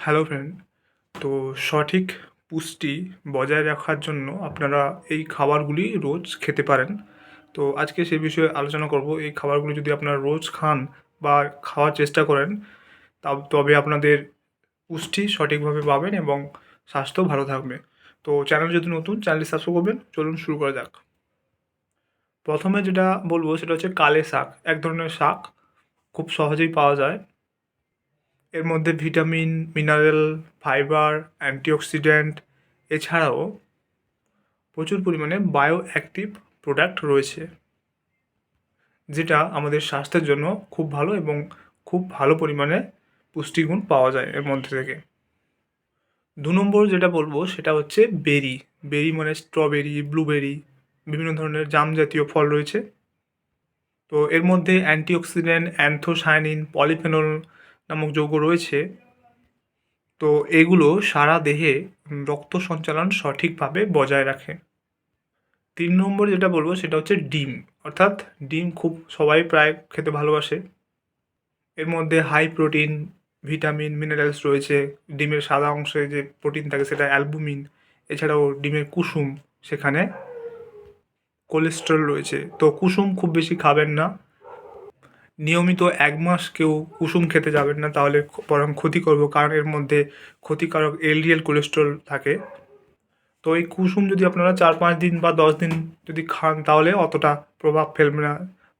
Hello friend তো সঠিক পুষ্টি বজায় রাখার জন্য আপনারা এই খাবারগুলি রোজ খেতে পারেন। তো আজকে সে বিষয়ে আলোচনা করব। এই খাবারগুলি যদি আপনারা রোজ খান বা খাওয়ার চেষ্টা করেন তা তবে আপনাদের পুষ্টি সঠিকভাবে পাবেন এবং স্বাস্থ্য ভালো থাকবে। তো চ্যানেল যদি নতুন চ্যানেলটি সাবস্ক্রাইব করবেন। চলুন শুরু করা যাক। প্রথমে যেটা বলব, সেটা হচ্ছে কালে শাক। এক ধরনের শাক খুব সহজেই পাওয়া যায়। এর মধ্যে ভিটামিন, মিনারেল, ফাইবার, অ্যান্টিঅক্সিডেন্ট, এছাড়াও প্রচুর পরিমাণে বায়ো অ্যাক্টিভ প্রোডাক্ট রয়েছে, যেটা আমাদের স্বাস্থ্যের জন্য খুব ভালো এবং খুব ভালো পরিমাণে পুষ্টিগুণ পাওয়া যায় এর মধ্যে থেকে। দু নম্বর যেটা বলব সেটা হচ্ছে বেরি। বেরি মানে স্ট্রবেরি, ব্লুবেরি, বিভিন্ন ধরনের জাম জাতীয় ফল রয়েছে। তো এর মধ্যে অ্যান্টিঅক্সিডেন্ট অ্যান্থোসায়ানিন পলিফেনল নামক যৌগ রয়েছে। তো এগুলো সারা দেহে রক্ত সঞ্চালন সঠিকভাবে বজায় রাখে। তিন নম্বর যেটা বলব সেটা হচ্ছে ডিম। অর্থাৎ ডিম খুব সবাই প্রায় খেতে ভালোবাসে। এর মধ্যে হাই প্রোটিন ভিটামিন মিনারেলস রয়েছে। ডিমের সাদা অংশে যে প্রোটিন থাকে সেটা অ্যালবুমিন এছাড়াও ডিমের কুসুম, সেখানে কোলেস্ট্রল রয়েছে। তো কুসুম খুব বেশি খাবেন না। নিয়মিত এক মাস কেউ কুসুম খেতে যাবেন না, তাহলে বরং ক্ষতি করব, কারণ এর মধ্যে ক্ষতিকারক এলডিএল কোলেস্ট্রল থাকে। তো এই কুসুম যদি আপনারা চার পাঁচ দিন বা দশ দিন যদি খান, তাহলে অতটা প্রভাব ফেলবে না।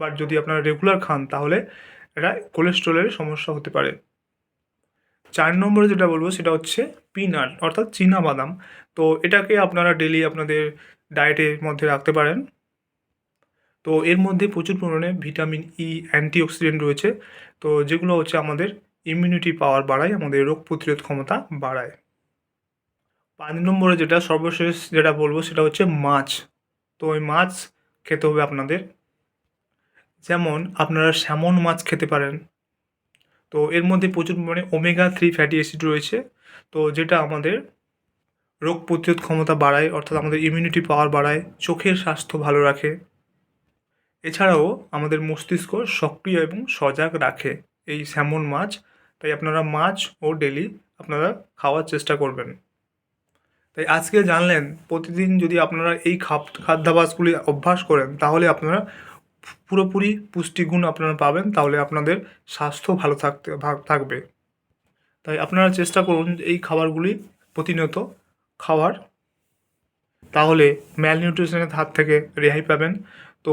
বাট যদি আপনারা রেগুলার খান, তাহলে এটা কোলেস্ট্রলের সমস্যা হতে পারে। চার নম্বরে যেটা বলব, সেটা হচ্ছে পিনাট অর্থাৎ চীনা বাদাম। তো এটাকে আপনারা ডেলি আপনাদের ডায়েটের মধ্যে রাখতে পারেন। তো এর মধ্যে প্রচুর পরিমাণে ভিটামিন ই অ্যান্টিঅক্সিডেন্ট রয়েছে। তো যেগুলো হচ্ছে আমাদের ইমিউনিটি পাওয়ার বাড়ায়, আমাদের রোগ প্রতিরোধ ক্ষমতা বাড়ায়। পাঁচ নম্বরে যেটা সর্বশেষ যেটা বলব সেটা হচ্ছে মাছ। তো ওই মাছ খেতে হবে আপনাদের। যেমন আপনারা স্যামন মাছ খেতে পারেন। তো এর মধ্যে প্রচুর পরিমাণে ওমেগা থ্রি ফ্যাটি অ্যাসিড রয়েছে। তো যেটা আমাদের রোগ প্রতিরোধ ক্ষমতা বাড়ায়, অর্থাৎ আমাদের ইমিউনিটি পাওয়ার বাড়ায়, চোখের স্বাস্থ্য ভালো রাখে। এছাড়াও আমাদের মস্তিষ্ক সক্রিয় এবং সজাগ রাখে এই স্যামন মাছ। তাই আপনারা মাছ ও ডেলি আপনারা খাওয়ার চেষ্টা করবেন। তাই আজকে জানলেন, প্রতিদিন যদি আপনারা এই খাপ খাদ্যাভ্যাসগুলি অভ্যাস করেন, তাহলে আপনারা পুরোপুরি পুষ্টিগুণ আপনারা পাবেন, তাহলে আপনাদের স্বাস্থ্য ভালো থাকতে থাকবে। তাই আপনারা চেষ্টা করুন এই খাবারগুলি প্রতিনিয়ত খাওয়ার। তাহলে ম্যালনিউট্রিশনের হাত থেকে রেহাই পাবেন। তো